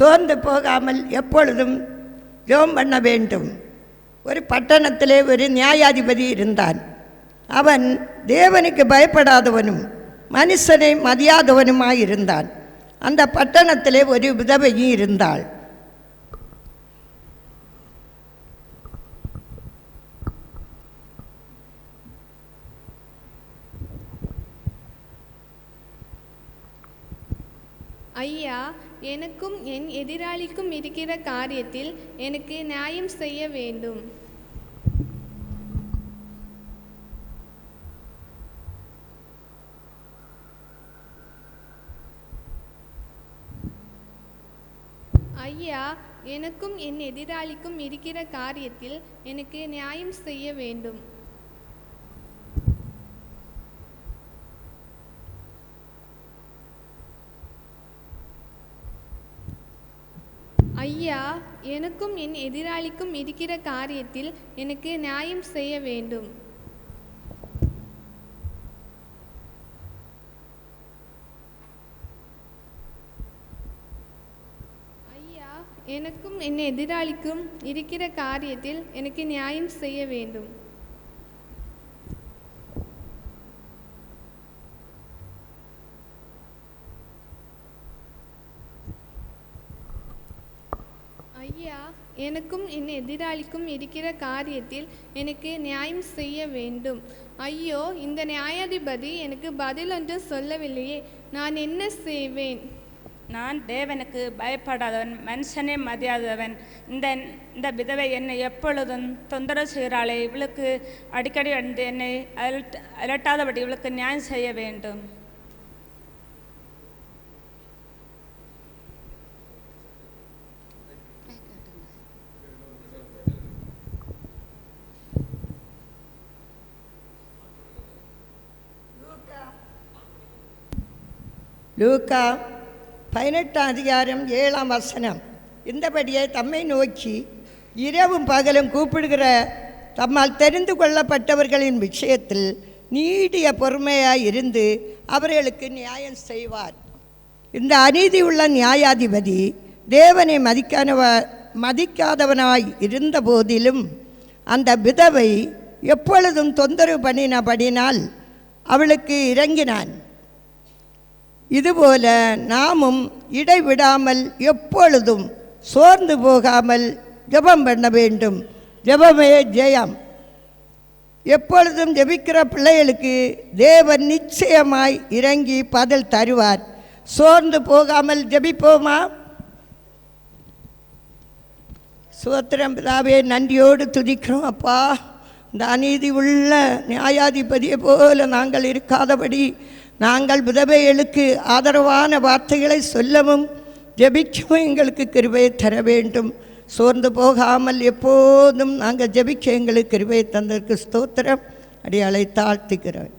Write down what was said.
சோர்ந்து போகாமல் எப்பொழுதும் ஜோம் பண்ண வேண்டும். ஒரு பட்டணத்திலே ஒரு நியாயாதிபதி இருந்தான். அவன் தேவனுக்கு பயப்படாதவனும் மனுஷனை மதியாதவனுமாய் இருந்தான் அந்த பட்டணத்திலே ஒரு விதவையும் இருந்தாள். ஐயா எனக்கும் என் எதிராளிக்கும் இருக்கிற காரியத்தில் எனக்கு நியாயம் செய்ய வேண்டும். ஐயா எனக்கும் என் எதிராளிக்கும் இருக்கிற காரியத்தில் எனக்கு நியாயம் செய்ய வேண்டும். ஐயா எனக்கும் என் எதிராளிக்கும் இருக்கிற காரியத்தில் எனக்கு நியாயம் செய்ய வேண்டும். ஐயா எனக்கும் என் எதிராளிக்கும் இருக்கிற காரியத்தில் எனக்கு நியாயம் செய்ய வேண்டும் ஐயா எனக்கும் என் எதிராளிக்கும் இருக்கிற காரியத்தில் எனக்கு நியாயம் செய்ய வேண்டும். ஐயோ இந்த நியாயாதிபதி எனக்கு பதில் ஒன்றும் சொல்லவில்லையே. நான் என்ன செய்வேன்? நான் தேவனுக்கு பயப்படாதவன் மனுஷனே மதியாதவன். இந்த இந்த விதவை என்னை எப்பொழுதும் தொந்தரவு செய்கிறாளே. இவளுக்கு அடிக்கடி வந்து என்னை அலட் அலட்டாதபடி இவளுக்கு நியாயம் செய்ய வேண்டும். லூக்கா பதினெட்டாம் அதிகாரம் ஏழாம் வசனம். இந்தபடியே தம்மை நோக்கி இரவும் பகலும் கூப்பிடுகிற தம்மால் தெரிந்து கொள்ளப்பட்டவர்களின் விஷயத்தில் நீடிய பொறுமையாக இருந்து அவர்களுக்கு நியாயம் செய்வார். இந்த அநீதி உள்ள நியாயாதிபதி தேவனை மதிக்கானவ மதிக்காதவனாய் இருந்த போதிலும் அந்த விதவை எப்பொழுதும் தொந்தரவு பண்ணினபடினால் அவளுக்கு இறங்கினான் இதுபோல நாமும் இடைவிடாமல் எப்பொழுதும் சோர்ந்து போகாமல் ஜெபம் பண்ண வேண்டும். ஜெபமே ஜெயம். எப்பொழுதும் ஜெபிக்கிற பிள்ளைகளுக்கு தேவன் நிச்சயமாய் இறங்கி பதில் தருவார். சோர்ந்து போகாமல் ஜபிப்போமா? சுதந்திரம் பிதாவே நன்றியோடு துதிக்கிறோம் அப்பா. இந்த அநீதி உள்ள நியாயாதிபதியை போல நாங்கள் இருக்காதபடி நாங்கள் விதவைகளுக்கு ஆதரவான வார்த்தைகளை சொல்லவும் ஜபிக்கவும் எங்களுக்கு கிருபையை தர வேண்டும். சோர்ந்து போகாமல் எப்போதும் நாங்கள் ஜபிக்க எங்களுக்கு கிருபையை தந்ததற்கு ஸ்தோத்திரம். அடியாளை தாழ்த்துக்கிறோம்